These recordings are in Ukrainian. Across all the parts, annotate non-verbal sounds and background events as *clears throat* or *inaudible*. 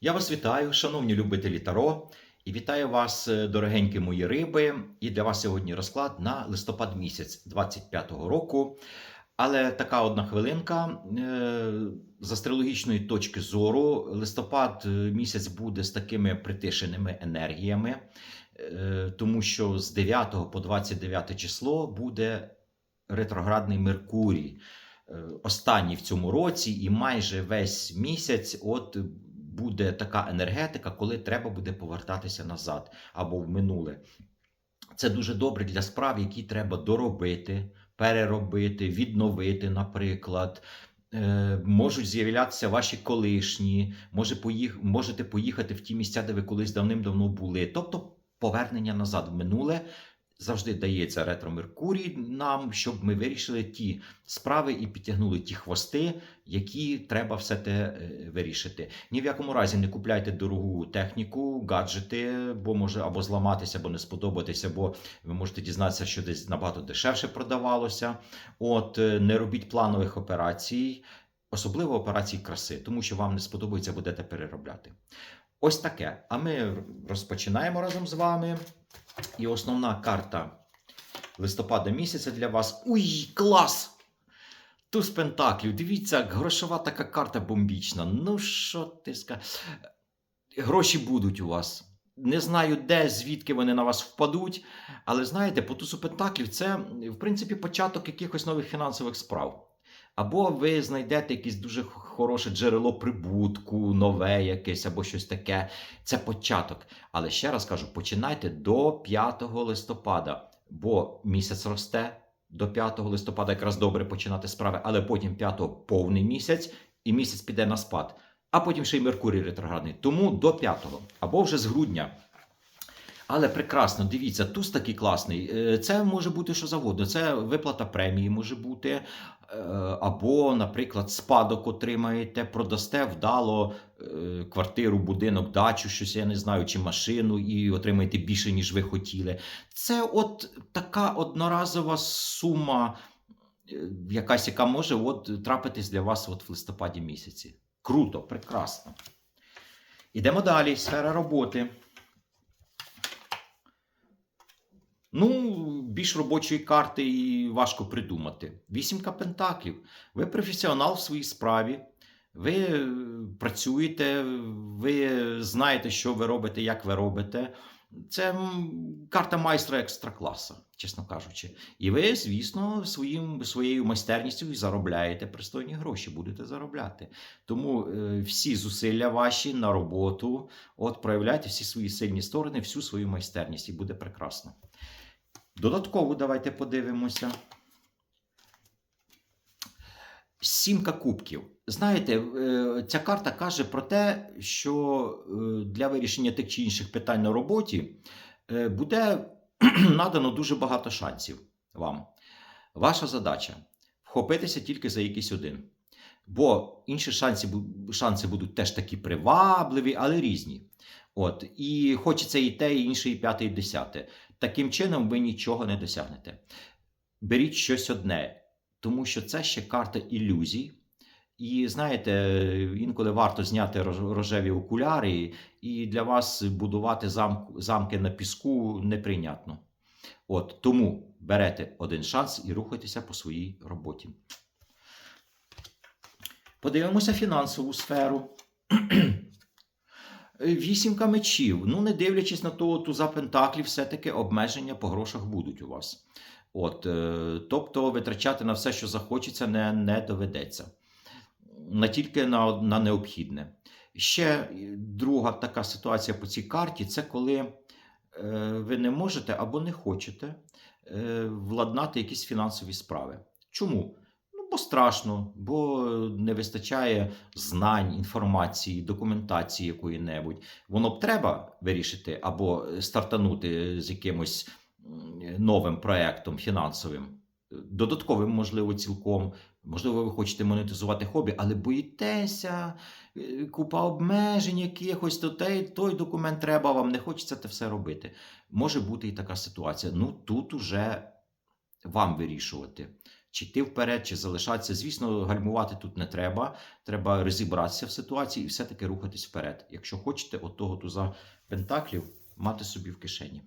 Я вас вітаю, шановні любителі Таро, і вітаю вас, е, дорогенькі мої риби. І для вас сьогодні розклад на листопад місяць 25-го року. Але така одна хвилинка. е, З астрологічної точки зору, листопад е, місяць буде з такими притишеними енергіями, тому що з 9 по 29 число буде ретроградний Меркурій. Останній в цьому році, і майже весь місяць, от буде така енергетика, коли треба буде повертатися назад або в минуле. Це дуже добре для справ, які треба доробити, переробити, відновити, наприклад. Е, Можуть з'являтися ваші колишні, може поїх... можете поїхати в ті місця, де ви колись давним-давно були. Тобто повернення назад в минуле завжди дається ретро Меркурій нам, щоб ми вирішили ті справи і підтягнули ті хвости, які треба все те е, вирішити. Ні в якому разі не купляйте дорогу техніку, гаджети, бо може або зламатися, або не сподобатися, бо ви можете дізнатися, що десь набагато дешевше продавалося. От е, не робіть планових операцій, особливо операцій краси, тому що вам не сподобається, будете переробляти. Ось таке. А ми розпочинаємо разом з вами. І основна карта листопада місяця для вас. Уй, клас! Туз Пентаклів. Дивіться, грошова така карта бомбічна. Ну, що ти ска. Гроші будуть у вас. Не знаю, де, звідки вони на вас впадуть. Але знаєте, по тусу Пентаклів це, в принципі, початок якихось нових фінансових справ. Або ви знайдете якесь дуже хороше джерело прибутку, нове якесь, або щось таке. Це початок. Але ще раз кажу: починайте до 5 листопада, бо місяць росте до 5 листопада, якраз добре починати справи, але потім 5 повний місяць, і місяць піде на спад. А потім ще й Меркурій ретроградний. Тому до 5 або вже з грудня. Але прекрасно, дивіться, туз такий класний. Е, Це може бути що завгодно. Це виплата премії може бути, е, або, наприклад, спадок отримаєте, продасте вдало е, квартиру, будинок, дачу, щось я не знаю, чи машину, і отримаєте більше, ніж ви хотіли. Це от така одноразова сума, якась, яка може от трапитись для вас от в листопаді місяці. Круто, прекрасно. Ідемо далі. Сфера роботи. Ну, більш робочої карти і важко придумати. Вісімка пентаклів. Ви професіонал в своїй справі. Ви е, працюєте, ви знаєте, що ви робите, як ви робите. Це карта майстра екстракласа, чесно кажучи. І ви, звісно, своїм, своєю майстерністю заробляєте пристойні гроші, будете заробляти. Тому е, всі зусилля ваші на роботу, от проявляйте всі свої сильні сторони, всю свою майстерність, і буде прекрасно. Додатково давайте подивимося. Сімка кубків. Знаєте, е, ця карта каже про те, що е, для вирішення тих чи інших питань на роботі е, буде *clears throat* надано дуже багато шансів вам. Ваша задача вхопитися тільки за якийсь один. Бо інші шанси, шанси будуть теж такі привабливі, але різні. От, і хочеться і те, і інше, і п'яте, і десяте. Таким чином ви нічого не досягнете. Беріть щось одне, тому що це ще карта ілюзій. І знаєте, інколи варто зняти рожеві окуляри, і для вас будувати замк, замки на піску неприйнятно. От тому берете один шанс і рухайтеся по своїй роботі. Подивимося фінансову сферу. Вісімка мечів. Ну, не дивлячись на того туза пентаклів, все-таки обмеження по грошах будуть у вас. От, е, тобто витрачати на все, що захочеться, не, не доведеться. Не тільки на, на необхідне. Ще е, друга така ситуація по цій карті це коли е, ви не можете або не хочете е, владнати якісь фінансові справи. Чому? Бо страшно, бо не вистачає знань, інформації, документації якої-небудь. Воно б треба вирішити або стартанути з якимось новим проектом фінансовим, додатковим, можливо, цілком. Можливо, ви хочете монетизувати хобі, але боїтеся, е, купа обмежень якихось, то той, той документ треба, вам не хочеться це все робити. Може бути і така ситуація. Ну тут уже вам вирішувати, чи йти вперед, чи залишатися. Звісно, гальмувати тут не треба. Треба розібратися в ситуації і все-таки рухатись вперед. Якщо хочете, от того туза пентаклів мати собі в кишені.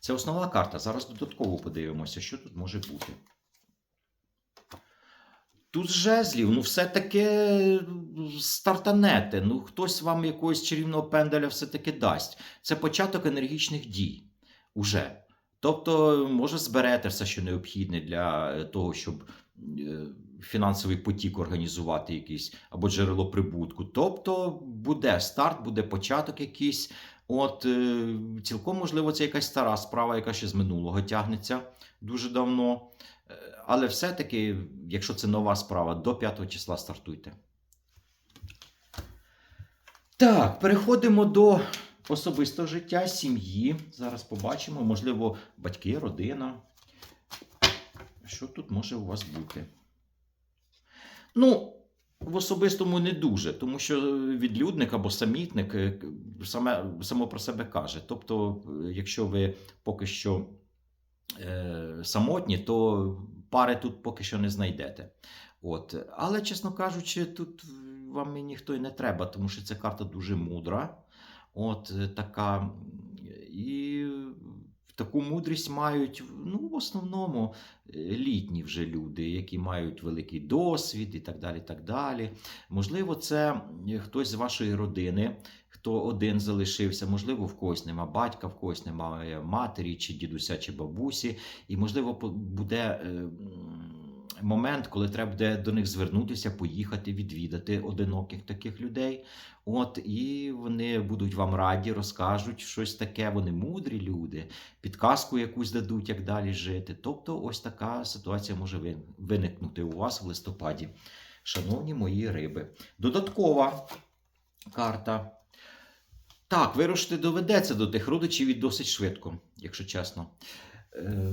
Це основна карта. Зараз додатково подивимося, що тут може бути. Тут жезлів, ну все-таки стартанете. Ну, хтось вам якогось чарівного пенделя все-таки дасть. Це початок енергічних дій. Уже. Тобто, може, зберете все, що необхідне для е, того, щоб е, фінансовий потік організувати якийсь або джерело прибутку. Тобто буде старт, буде початок якийсь. От е, цілком можливо, це якась стара справа, яка ще з минулого тягнеться дуже давно. Але все-таки, якщо це нова справа, до 5 числа стартуйте. Так, переходимо до особистого життя, сім'ї. Зараз побачимо, можливо, батьки, родина. Що тут може у вас бути? Ну, в особистому не дуже, тому що відлюдник або самітник е, саме, само про себе каже. Тобто, е, якщо ви поки що е, самотні, то пари тут поки що не знайдете. От. Але, чесно кажучи, тут вам і ніхто і не треба, тому що ця карта дуже мудра. От е, така. І таку мудрість мають ну, в основному е, літні вже люди, які мають великий досвід і так далі. так далі. Можливо, це хтось з вашої родини, хто один залишився, можливо, в когось нема батька, в когось немає матері, чи дідуся, чи бабусі. І, можливо, буде е, момент, коли треба буде до них звернутися, поїхати, відвідати одиноких таких людей. От, і вони будуть вам раді, розкажуть щось таке. Вони мудрі люди, підказку якусь дадуть, як далі жити. Тобто, ось така ситуація може виникнути у вас в листопаді. Шановні мої риби. Додаткова карта. Так, вирушити доведеться до тих родичів і досить швидко, якщо чесно. Е,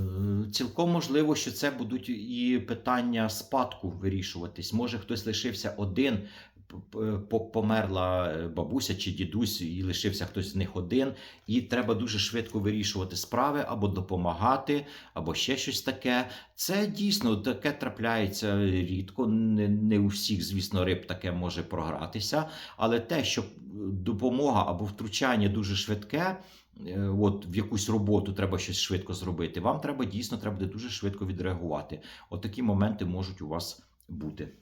Цілком можливо, що це будуть і питання спадку вирішуватись. Може, хтось лишився один, померла е, бабуся чи дідусь, і лишився хтось з них один, і треба дуже швидко вирішувати справи або допомагати, або ще щось таке. Це дійсно таке трапляється рідко. Не, у всіх, звісно, риб таке може програтися. Але те, що допомога або втручання дуже швидке, е, от в якусь роботу треба щось швидко зробити, вам треба дійсно треба буде дуже швидко відреагувати. От такі моменти можуть у вас бути.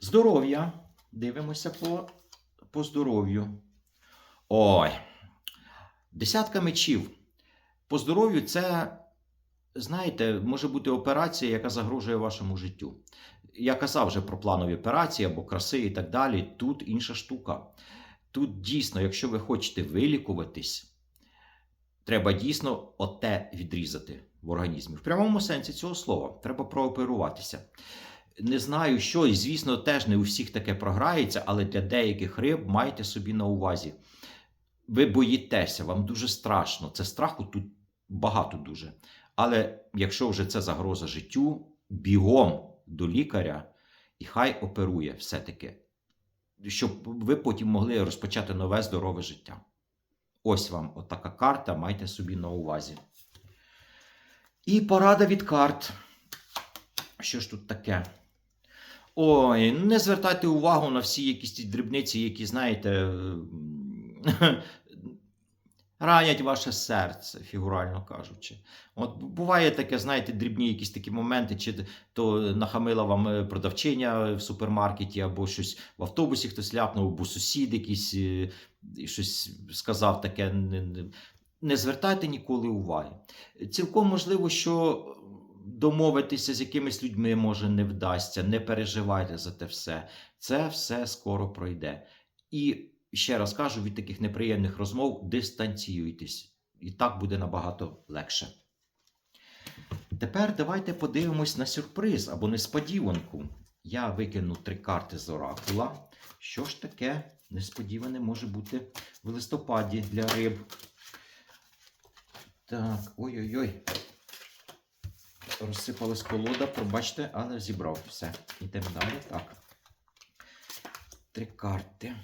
Здоров'я. Дивимося по, по здоров'ю. Ой. Десятка мечів. По здоров'ю це, знаєте, може бути операція, яка загрожує вашому життю. Я казав вже про планові операції або краси і так далі. Тут інша штука. Тут дійсно, якщо ви хочете вилікуватись, треба дійсно оте відрізати в організмі. В прямому сенсі цього слова треба прооперуватися. Не знаю, що, і звісно, теж не у всіх таке програється, але для деяких риб майте собі на увазі. Ви боїтеся, вам дуже страшно. Це страху тут багато дуже. Але якщо вже це загроза життю, бігом до лікаря і хай оперує все-таки, щоб ви потім могли розпочати нове здорове життя. Ось вам отака карта, майте собі на увазі. І порада від карт. Що ж тут таке? Ой, не звертайте увагу на всі якісь дрібниці, які, знаєте, ранять ваше серце, фігурально кажучи. От буває таке, знаєте, дрібні якісь такі моменти, чи то нахамила вам е, продавчиня в супермаркеті, або щось в автобусі хтось ляпнув, або сусід якийсь е, щось сказав таке. Не, звертайте ніколи уваги. Цілком можливо, що домовитися з якимись людьми може не вдасться. Не переживайте за те все. Це все скоро пройде. І ще раз кажу, від таких неприємних розмов дистанціюйтесь. І так буде набагато легше. Тепер давайте подивимось на сюрприз або несподіванку. Я викину три карти з оракула. Що ж таке несподіване може бути в листопаді для риб? Так, ой-ой-ой. Розсипалась колода, пробачте, але зібрав все. Йдемо далі. Так. Три карти.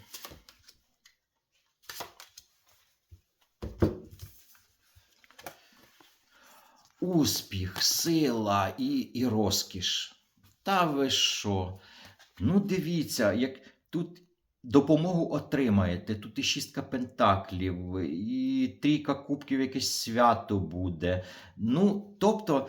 Успіх, сила і, і розкіш. Та ви що? Ну, дивіться, як тут допомогу отримаєте. Тут і шістка пентаклів, і трійка кубків, якесь свято буде. Ну, тобто,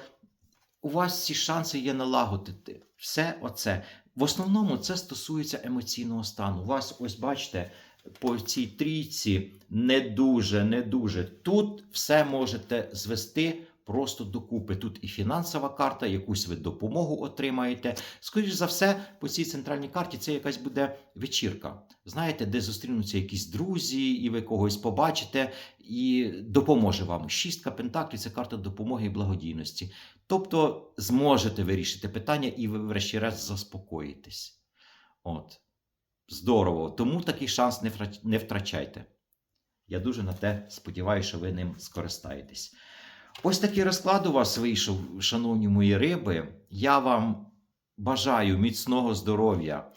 у вас ці шанси є налагодити все оце. В основному це стосується емоційного стану. У вас, ось бачите, по цій трійці не дуже, не дуже. Тут все можете звести просто докупи. Тут і фінансова карта, якусь ви допомогу отримаєте. Скоріше за все, по цій центральній карті це якась буде вечірка. Знаєте, де зустрінуться якісь друзі, і ви когось побачите, і допоможе вам. Шістка пентаклів це карта допомоги і благодійності. Тобто зможете вирішити питання і ви, врешті-решт, заспокоїтесь. От. Здорово. Тому такий шанс не втрач- не втрачайте. Я дуже на те сподіваюся, що ви ним скористаєтесь. Ось такий розклад у вас вийшов, шановні мої риби. Я вам бажаю міцного здоров'я.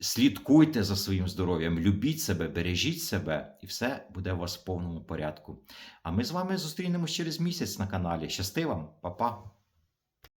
Слідкуйте за своїм здоров'ям, любіть себе, бережіть себе, і все буде у вас в повному порядку. А ми з вами зустрінемось через місяць на каналі. Щасти вам, Па-па!